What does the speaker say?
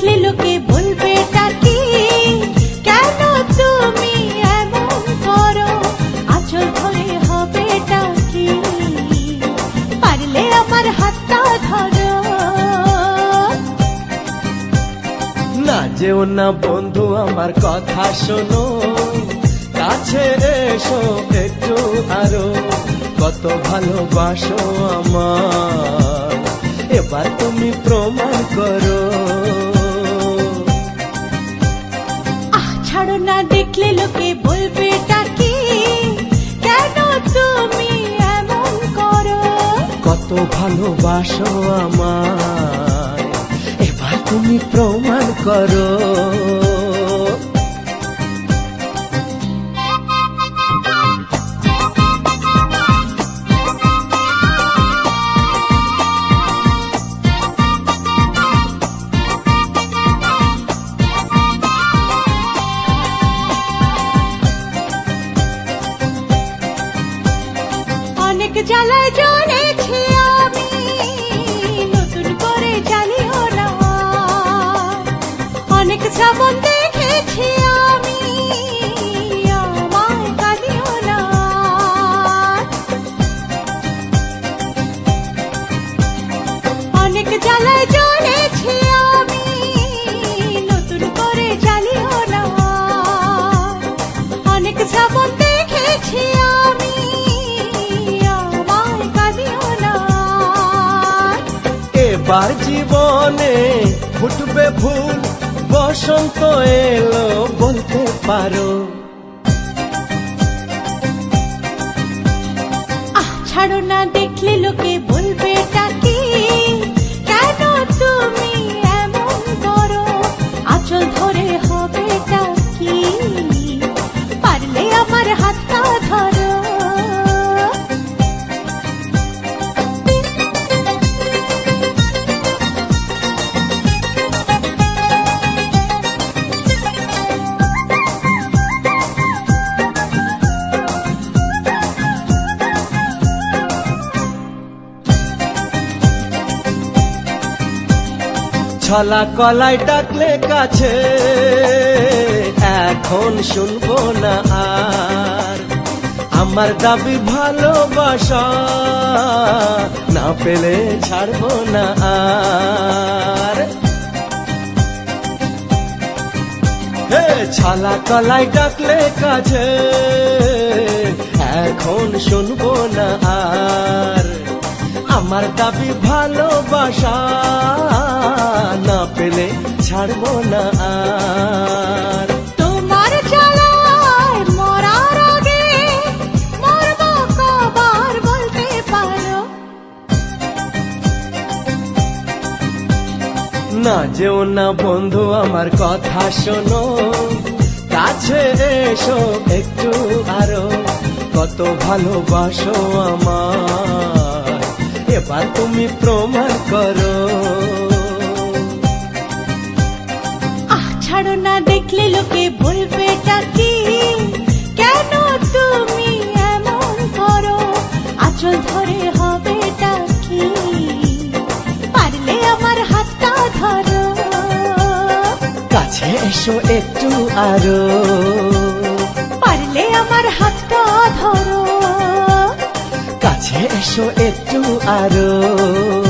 দেখলে লোকে বলবে কি? কেন তুমি এমন করো? আচল ধরে হবে কি? পারলে আমার হাতটা ধরো। না যেও না বন্ধু, আমার কথা শোনো। কাছে এসো একটু আরও। কত ভালোবাসো আমার। এবার তুমি প্রমাণ করো। দেখলে বলবে কি কেন তুমি করো? কত ভালোবাসো আমার এবার তুমি প্রমাণ করো। 下来就。এবার জীবনে ফুটবে ফুল, বসন্ত এলো বলতে পারো। আহ, ছাড়ো না দেখলে লোকে বলবে কি? কেন তুমি এমন করো? আচল ধরে হবে ছলা কলাই ডাকলে কাছে, এখন শুনব না আর। আমার দাবি ভালোবাসা না পেলে ছাড়বো না আর। ছলা কলাই ডাকলে কাছে, এখন শুনব না আর। আমার দাবি ভালোবাসা ছাড়বো না আর। তোমার জ্বালায় মরার আগে মরবো কবার বলতে পারো। না যেও না বন্ধু আমার কথা শোনো। কাছে এসো একটু আরও। কত ভালোবাসো আমার। এবার তুমি প্রমাণ করো। ছাড়ো না দেখলে লোকে বলবে কি? কেন তুমি এমন করো? আচল ধরে হবে কি? পারলে আমার হাতটা ধরো। কাছে এসো একটু আরও। পারলে আমার হাতটা ধরো। কাছে এসো একটু আরও।